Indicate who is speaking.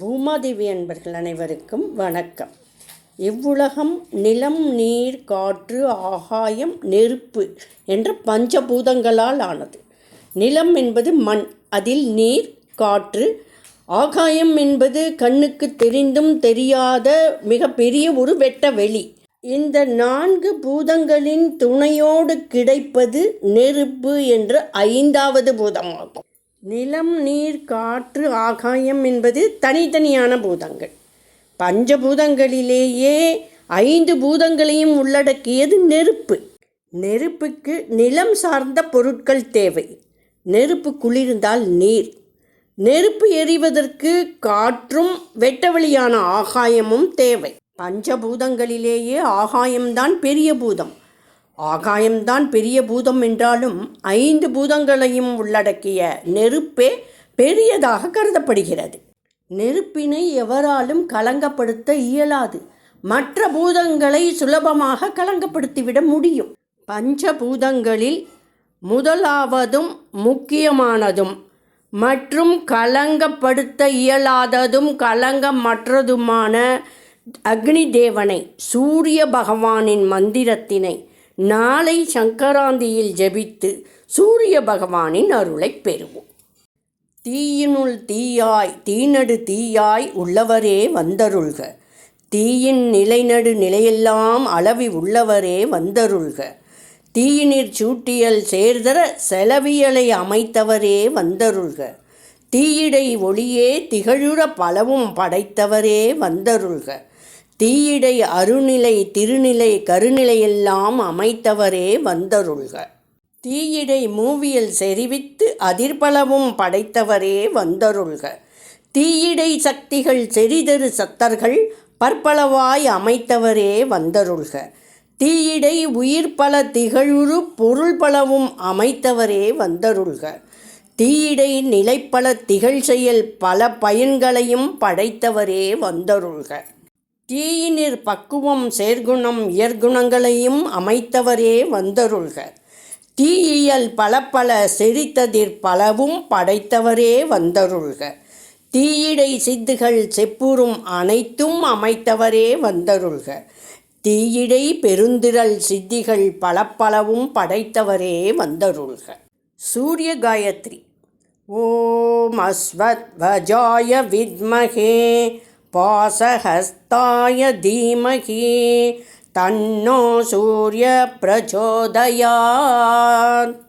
Speaker 1: பூமாதேவி அன்பர்கள் அனைவருக்கும் வணக்கம். இவ்வுலகம் நிலம் நீர் காற்று ஆகாயம் நெருப்பு என்ற பஞ்சபூதங்களால் ஆனது. நிலம் என்பது மண் அதில் நீர் காற்று. ஆகாயம் என்பது கண்ணுக்கு தெரிந்தும் தெரியாத மிக பெரிய ஒரு வெட்ட வெளி. இந்த நான்கு பூதங்களின் துணையோடு கிடைப்பது நெருப்பு என்ற ஐந்தாவது பூதமாகும். நிலம் நீர் காற்று ஆகாயம் என்பது தனித்தனியான பூதங்கள். பஞ்சபூதங்களிலேயே ஐந்து பூதங்களையும் உள்ளடக்கியது நெருப்பு. நெருப்புக்கு நிலம் சார்ந்த பொருட்கள் தேவை. நெருப்பு குளிர்ந்தால் நீர். நெருப்பு எரிவதற்கு காற்றும் வெட்டவெளியான ஆகாயமும் தேவை. பஞ்சபூதங்களிலேயே ஆகாயம்தான் பெரிய பூதம். ஆகாயம்தான் பெரிய பூதம் என்றாலும் ஐந்து பூதங்களையும் உள்ளடக்கிய நெருப்பே பெரியதாக கருதப்படுகிறது. நெருப்பினை எவராலும் கலங்கப்படுத்த இயலாது. மற்ற பூதங்களை சுலபமாக கலங்கப்படுத்திவிட முடியும். பஞ்சபூதங்களில் முதலாவதும் முக்கியமானதும் மற்றும் கலங்கப்படுத்த இயலாததும் கலங்கமற்றதுமான அக்னி தேவனை சூரிய பகவானின் மந்திரத்தினை நாளை சங்கராந்தியில் ஜெபித்து சூரிய பகவானின் அருளைப் பெறுவோம். தீயினுள் தீயாய் தீநடு தீயாய் உள்ளவரே வந்தருள்க. தீயின் நிலைநடு நிலையெல்லாம் அளவி உள்ளவரே வந்தருள்க. தீயினிற் சூட்டியல் சேர்தர செலவியலை அமைத்தவரே வந்தருள்க. தீயிடை ஒளியே திகழுற பலவும் படைத்தவரே வந்தருள்க. தீயிடை அருநிலை திருநிலை கருநிலையெல்லாம் அமைத்தவரே வந்தருள்க. தீயிடை மூவியல் செறிவித்து அதிர்பலவும் படைத்தவரே வந்தருள்க. தீயிடை சக்திகள் செறிதரு சத்தர்கள் பற்பளவாய் அமைத்தவரே வந்தருள்க. தீயிடை உயிர்பல திகழுரு பொருள் பலவும் அமைத்தவரே வந்தருள்க. தீயிடை நிலைப்பல திகழ் செயல் பல பயன்களையும் படைத்தவரே வந்தருள்க. தீயினிற் பக்குவம் சேர்குணம் இயற்குணங்களையும் அமைத்தவரே வந்தருள்க. தீயியல் பல பல செறித்ததிற் பலவும் படைத்தவரே வந்தருள்க. தீயிடை சித்துகள் செப்புறும் அனைத்தும் அமைத்தவரே வந்தருள்க. தீயிடை பெருந்திரள் சித்திகள் பலப்பலவும் படைத்தவரே வந்தருள்க. சூரிய காயத்ரி. ஓம் அஸ்வத்வஜாய வித்மகே. வாசஹஸ்தாய தீமகி தன்னோ சூரிய பிரச்சோதயாத்.